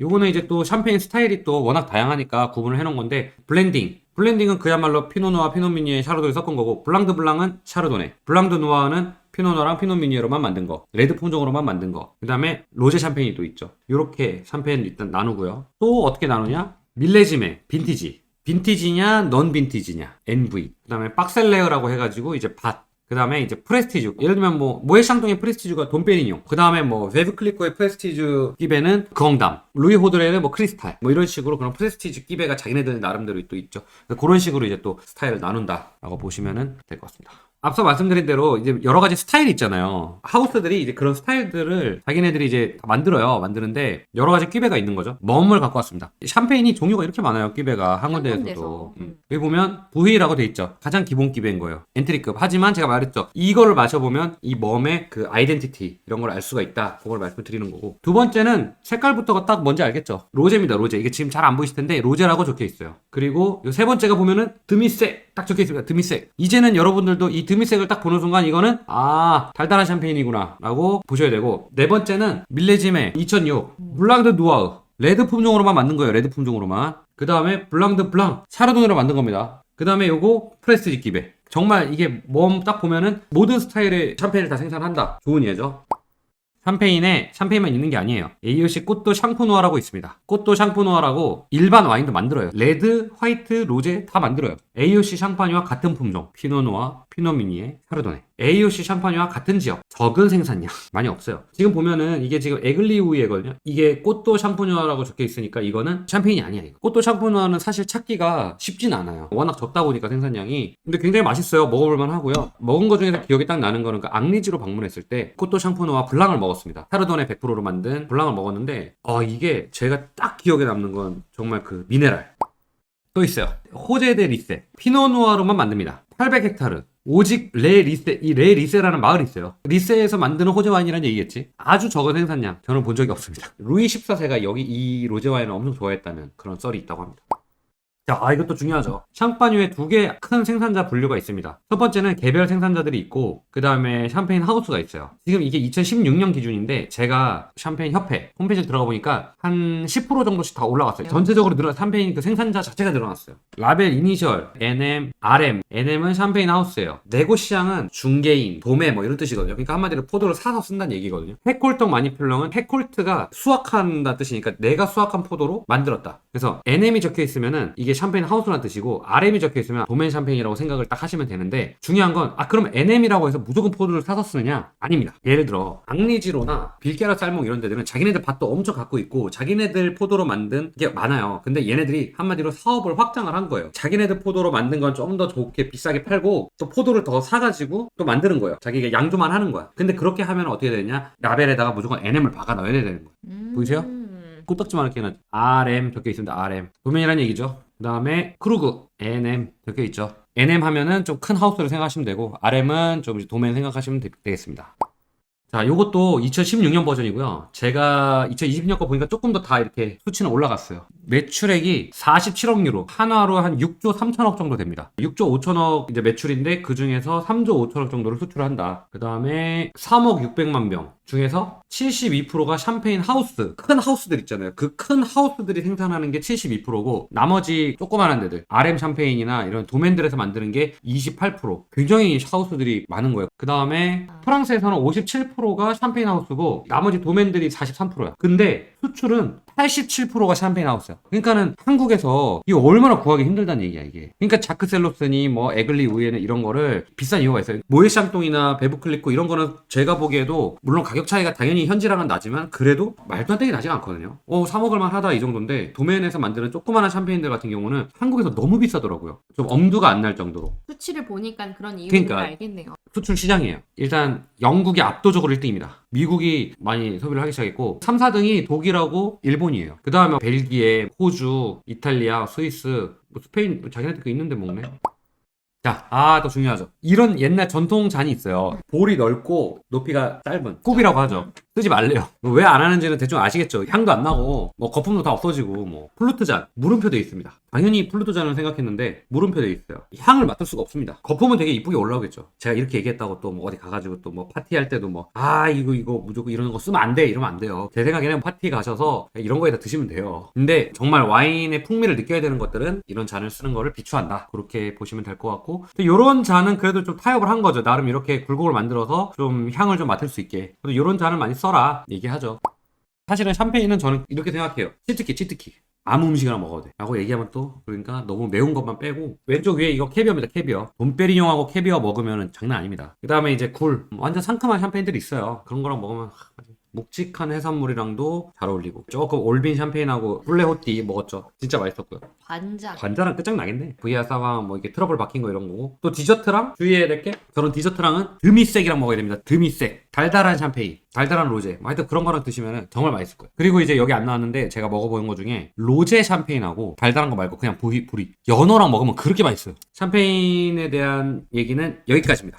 요거는 이제 또 샴페인 스타일이 또 워낙 다양하니까 구분을 해놓은 건데 블렌딩. 블렌딩은 그야말로 피노누아 피노미니에 샤르도를 섞은 거고 블랑드 블랑은 샤르도네. 블랑드 누아는 피노누아랑 피노미니에로만 만든 거. 레드 품종으로만 만든 거그 다음에 로제 샴페인이 또 있죠. 요렇게 샴페인 일단 나누고요. 또 어떻게 나누냐? 밀레짐에 빈티지. 빈티지냐 넌 빈티지냐? NV 그 다음에 박셀레어라고 해가지고 이제 밭 그 다음에 이제 프레스티주. 예를 들면 뭐, 모에샹동의 프레스티주가 돈페리뇽. 그 다음에 뭐, 베브클리코의 프레스티주 끼베는 건담. 루이 호드레는 뭐, 크리스탈. 뭐, 이런 식으로 그런 프레스티주 끼베가 자기네들 나름대로 또 있죠. 그런 식으로 이제 또 스타일을 나눈다라고 보시면은 될것 같습니다. 앞서 말씀드린 대로 이제 여러 가지 스타일이 있잖아요. 하우스들이 이제 그런 스타일들을 자기네들이 이제 다 만들어요. 만드는데 여러 가지 끼베가 있는 거죠. 멈을 갖고 왔습니다. 샴페인이 종류가 이렇게 많아요. 끼베가 한 군데에서도. 음. 여기 보면 부위라고 돼 있죠. 가장 기본 끼베인 거예요. 엔트리급. 하지만 제가 말했죠. 이거를 마셔보면 이 멈의 그 아이덴티티 이런 걸 알 수가 있다. 그걸 말씀드리는 거고. 두 번째는 색깔부터가 딱 뭔지 알겠죠. 로제입니다. 로제. 이게 지금 잘 안 보이실 텐데 로제라고 적혀 있어요. 그리고 요세 번째가 보면은 드미색 딱 적혀 있습니다. 드미색. 이제는 여러분들도 이 드 미색을 딱 보는 순간 이거는 아 달달한 샴페인이구나 라고 보셔야 되고 네 번째는 밀레짐의 2006 블랑드 누아우 레드 품종으로만 만든 거예요. 레드 품종으로만. 그 다음에 블랑드 블랑 샤르도네로 만든 겁니다. 그 다음에 요거 프레스티지 기베. 정말 이게 몸 딱 보면은 모든 스타일의 샴페인을 다 생산한다. 좋은 예죠. 샴페인에 샴페인만 있는 게 아니에요. AOC 꽃도 샹푸노아라고 있습니다. 꽃도 샹푸노아라고 일반 와인도 만들어요. 레드, 화이트, 로제 다 만들어요. AOC 샹파니와 같은 품종, 피노노아, 피노미니에, 샤르도네. AOC 샴파니와 같은 지역, 적은 생산량 많이 없어요. 지금 보면은 이게 지금 에글리우이거든요. 이게 꽃도 샴푸노아라고 적혀 있으니까 이거는 샴페인이 아니야. 이거. 꽃도 샴푸노아는 사실 찾기가 쉽진 않아요. 워낙 적다 보니까 생산량이. 근데 굉장히 맛있어요. 먹어볼만 하고요. 먹은 것 중에서 기억이 딱 나는 거는 그 앙리지로 방문했을 때 꽃도 샴푸노아 블랑을 먹었습니다. 타르돈의 100%로 만든 블랑을 먹었는데 어 이게 제가 딱 기억에 남는 건 정말 그 미네랄. 또 있어요. 호제 데 리세. 피노누아로만 만듭니다. 800헥타르. 오직 레 리세, 이 레 리세라는 마을이 있어요. 리세에서 만드는 호제 와인이라는 얘기겠지? 아주 적은 생산량. 저는 본 적이 없습니다. 루이 14세가 여기 이 로제 와인을 엄청 좋아했다는 그런 썰이 있다고 합니다. 자, 아, 이것도 중요하죠. 샹파뉴에 두 개 큰 생산자 분류가 있습니다. 첫 번째는 개별 생산자들이 있고, 그 다음에 샴페인 하우스가 있어요. 지금 이게 2016년 기준인데, 제가 샴페인 협회 홈페이지에 들어가 보니까 한 10% 정도씩 다 올라갔어요. 전체적으로 늘어, 샴페인 그 생산자 자체가 늘어났어요. 라벨 이니셜, NM, RM. NM은 샴페인 하우스예요. 네고 시장은 중개인, 도매 뭐 이런 뜻이거든요. 그러니까 한마디로 포도를 사서 쓴다는 얘기거든요. 해콜떡 마니필렁은 해콜트가 수확한다 뜻이니까 내가 수확한 포도로 만들었다. 그래서 NM이 적혀 있으면은 이게 샴페인 하우스라는 뜻이고 RM이 적혀 있으면 도맨 샴페인이라고 생각을 딱 하시면 되는데 중요한 건 아 그럼 NM이라고 해서 무조건 포도를 사서 쓰느냐? 아닙니다. 예를 들어 앙리지로나 빌게라 쌀몽 이런 데들은 자기네들 밭도 엄청 갖고 있고 자기네들 포도로 만든 게 많아요. 근데 얘네들이 한마디로 사업을 확장을 한 거예요. 자기네들 포도로 만든 건 좀 더 좋게 비싸게 팔고 또 포도를 더 사가지고 또 만드는 거예요. 자기가 양조만 하는 거야. 근데 그렇게 하면 어떻게 되냐? 라벨에다가 무조건 NM을 박아 넣어야 되는 거예요. 음. 보이세요? 꾸덕지만 이렇게 는 RM 적혀 있습니다. RM 도면이라는 얘기죠. 그 다음에 크루그 NM 적혀 있죠. NM 하면은 좀 큰 하우스를 생각하시면 되고 RM은 좀 도면 생각하시면 되, 되겠습니다. 자, 요것도 2016년 버전이고요. 제가 2020년 거 보니까 조금 더 다 이렇게 수치는 올라갔어요. 매출액이 47억 유로, 한화로 한 6조 3천억 정도 됩니다. 6조 5천억 이제 매출인데 그 중에서 3조 5천억 정도를 수출한다. 그 다음에 3억 6백만 병 중에서 72%가 샴페인 하우스, 큰 하우스들 있잖아요. 그 큰 하우스들이 생산하는 게 72%고 나머지 조그마한 데들, RM 샴페인이나 이런 도맨들에서 만드는 게 28%. 굉장히 하우스들이 많은 거예요. 그 다음에 프랑스에서는 57%가 샴페인 하우스고 나머지 도맨들이 43%야. 근데 수출은 87%가 샴페인 하우스야. 그러니까는 한국에서 이거 얼마나 구하기 힘들다는 얘기야, 이게. 그러니까 자크셀로스니 뭐 에글리 우에는 이런 거를 비싼 이유가 있어요. 모에샹똥이나 베브클리코 이런 거는 제가 보기에도 물론 가격 차이가 당연히 현지랑은 나지만 그래도 말도 안 되게 나지가 않거든요. 어, 사 먹을 만 하다 이 정도인데 도메인에서 만드는 조그마한 샴페인들 같은 경우는 한국에서 너무 비싸더라고요. 좀 엄두가 안 날 정도로. 수치를 보니까 그런 이유를 그러니까. 알겠네요. 수출 시장이에요. 일단 영국이 압도적으로 1등입니다. 미국이 많이 소비를 하기 시작했고 3, 4등이 독일하고 일본이에요. 그 다음에 벨기에, 호주, 이탈리아, 스위스, 뭐 스페인 뭐 자기네들 거 있는데 먹네. 자, 아, 또 중요하죠. 이런 옛날 전통 잔이 있어요. 볼이 넓고 높이가 짧은 굽이라고 하죠. 쓰지 말래요. 왜 안 하는지는 대충 아시겠죠? 향도 안 나고 뭐 거품도 다 없어지고 뭐 플루트 잔 물음표 돼 있습니다. 당연히 플루트 잔을 생각했는데 물음표 돼 있어요. 향을 맡을 수가 없습니다. 거품은 되게 이쁘게 올라오겠죠. 제가 이렇게 얘기했다고 또 뭐 어디 가가지고 또 뭐 파티할 때도 뭐 아 이거 이거 무조건 이런 거 쓰면 안 돼 이러면 안 돼요. 제 생각에는 파티 가셔서 이런 거에다 드시면 돼요. 근데 정말 와인의 풍미를 느껴야 되는 것들은 이런 잔을 쓰는 거를 비추한다. 그렇게 보시면 될 것 같고 이런 잔은 그래도 좀 타협을 한 거죠. 나름 이렇게 굴곡을 만들어서 좀 향을 좀 맡을 수 있게. 이런 잔을 많이 써라 얘기하죠. 사실은 샴페인은 저는 이렇게 생각해요. 치트키, 치트키. 아무 음식이나 먹어도 돼. 라고 얘기하면 또, 그러니까 너무 매운 것만 빼고, 왼쪽 위에 이거 캐비어입니다, 캐비어. 돈페리뇽하고 캐비어 먹으면 장난 아닙니다. 그 다음에 이제 굴. 완전 상큼한 샴페인들이 있어요. 그런 거랑 먹으면, 하, 묵직한 해산물이랑도 잘 어울리고, 조금 올빈 샴페인하고 플레호띠 먹었죠. 진짜 맛있었고요. 관장. 관자랑 끝장나겠네. 브이아 사방 뭐 이렇게 트러블 박힌 거 이런 거고. 또 디저트랑 주의해야 될 게 저런 디저트랑은 드미색이랑 먹어야 됩니다. 드미색. 달달한 샴페인. 달달한 로제. 뭐 하여튼 그런 거랑 드시면 정말 맛있을 거예요. 그리고 이제 여기 안 나왔는데 제가 먹어본 거 중에 로제 샴페인하고 달달한 거 말고 그냥 보리, 보리. 연어랑 먹으면 그렇게 맛있어요. 샴페인에 대한 얘기는 여기까지입니다.